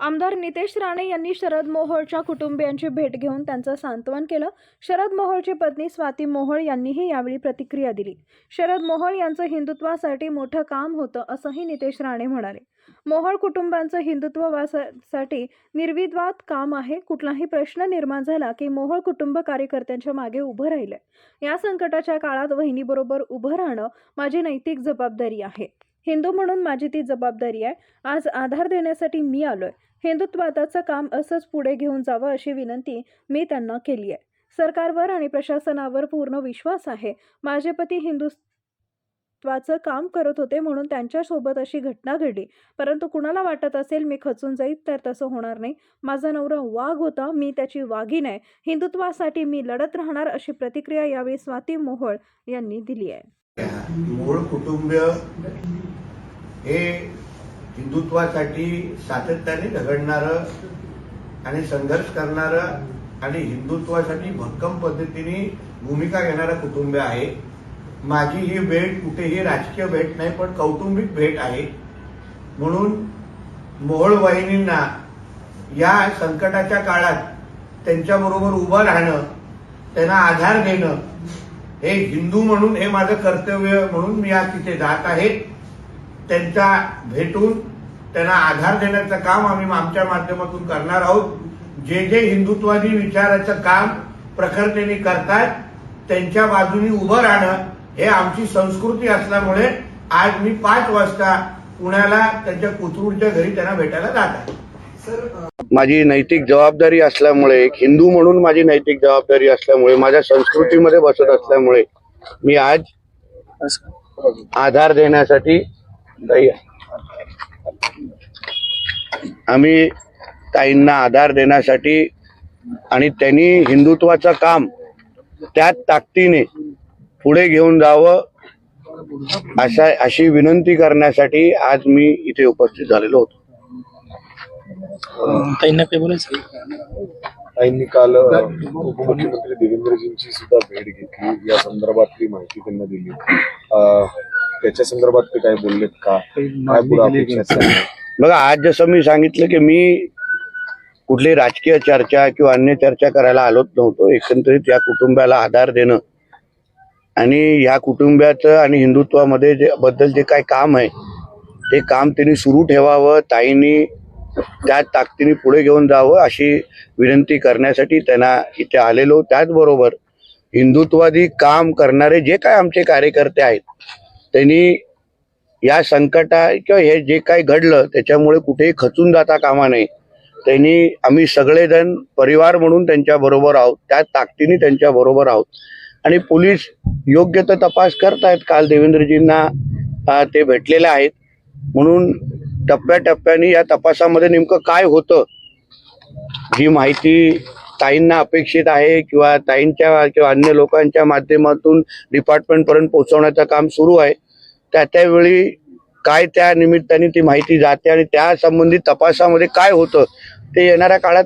आमदार नितेश राणे यांनी शरद मोहोळच्या कुटुंबियांची भेट घेऊन त्यांचं सांत्वन केलं. शरद मोहोळची पत्नी स्वाती मोहोळ यांनीही यावेळी प्रतिक्रिया दिली. शरद मोहोळ यांचं हिंदुत्वासाठी मोठं काम होतं असंही नितेश राणे म्हणाले. मोहोळ कुटुंबांचं हिंदुत्ववासाठी निर्विवाद काम आहे. कुठलाही प्रश्न निर्माण झाला की मोहोळ कुटुंब कार्यकर्त्यांच्या मागे उभं राहिलंय. या संकटाच्या काळात वहिनीबरोबर उभं राहणं माझी नैतिक जबाबदारी आहे. हिंदू म्हणून माझी ती जबाबदारी आहे. आज आधार देण्यासाठी मी आलोय. हिंदुत्वादाचं काम असंच पुढे घेऊन जावं अशी विनंती मी त्यांना केली आहे. सरकारवर आणि प्रशासनावर पूर्ण विश्वास आहे. माझे पती हिंदुत्वाचं काम करत होते म्हणून त्यांच्यासोबत अशी घटना घडली. परंतु कुणाला वाटत असेल मी खचून जाईल तर तसं होणार नाही. माझा नवरा वाघ होता मी त्याची वाघीन आहे हिंदुत्वासाठी मी लढत राहणार अशी प्रतिक्रिया यावेळी स्वाती मोहोळ यांनी दिली आहे. मूळ कुटुंब हे हिंदुत्वासाठी सातत्याने झगडणारं आणि संघर्ष करणारं आणि हिंदुत्वासाठी भक्कम पद्धतीने भूमिका घेणारं कुटुंब आहे. माझी ही भेट कुठेही राजकीय भेट नाही पण कौटुंबिक भेट आहे. म्हणून मोहोळ वाहिनींना या संकटाच्या काळात त्यांच्याबरोबर उभं राहणं त्यांना आधार देणं हे हिंदू म्हणून हे माझं कर्तव्य म्हणून मी आज तिथे जात आहे. त्यांचा भेटून त्यांना आधार देण्याचं काम आम्ही आमच्या माध्यमातून करणार आहोत. जे जे हिंदुत्वादी विचाराचं काम प्रखरतेने करतात त्यांच्या बाजूनी उभं राहणं हे आमची संस्कृती असल्यामुळे आज मी पाच वाजता पुण्याला त्यांच्या कुतरूडच्या घरी त्यांना भेटायला जात आहे. माझी नैतिक जबाबदारी असल्यामुळे एक हिंदू म्हणून माझी नैतिक जबाबदारी असल्यामुळे माझ्या संस्कृतीमध्ये बसत असल्यामुळे मी आज आधार देण्यासाठी आम्ही ताईंना आधार देण्यासाठी आणि त्यांनी हिंदुत्वाचं काम त्याच ताकदीने पुढे घेऊन जावं अशा अशी विनंती करण्यासाठी आज मी इथे उपस्थित झालेलो होतो. ताईंना काही बोलायचं ताईंनी काल उपमुख्यमंत्री देवेंद्रजींची सुद्धा भेट घेतली. या संदर्भातली माहिती त्यांना दिली. त्याच्या संदर्भात ते काय बोललेत का? काय पुढे अपेक्षा आहेत? बघा आज जसं मी सांगितलं की मी कुठली राजकीय चर्चा किंवा अन्य चर्चा करायला आलोच नव्हतो. एकंदरीत या कुटुंबाला आधार देणं आणि ह्या कुटुंबाचं आणि हिंदुत्वामध्ये जे बद्दल जे काय काम आहे ते काम त्यांनी सुरू ठेवावं ताईंनी त्या ताकदीने पुढे घेऊन जावं अशी विनंती करण्यासाठी त्यांना इथे आलेलो. त्याचबरोबर हिंदुत्वादी काम करणारे जे काय आमचे कार्यकर्ते आहेत त्यांनी या संकटा किंवा हे जे काही घडलं त्याच्यामुळे कुठेही खचून जाता कामा नये. त्यांनी आम्ही सगळेजण परिवार म्हणून त्यांच्याबरोबर आहोत. त्या ताकदीने त्यांच्या बरोबर आहोत. आणि पोलीस योग्य तर तपास करतायत. काल देवेंद्रजींना ते भेटलेले आहेत. म्हणून टप्प्याटप्प्याने या तपासामध्ये नेमकं काय होतं जी माहिती ताईंना अपेक्षित आहे किंवा ताईंच्या किंवा अन्य लोकांच्या माध्यमातून डिपार्टमेंटपर्यंत पोहोचवण्याचं काम सुरू आहे. त्या त्यावेळी काय त्या निमित्ताने ती माहिती जाते आणि त्या संबंधित तपासामध्ये काय होतं ते येणाऱ्या काळात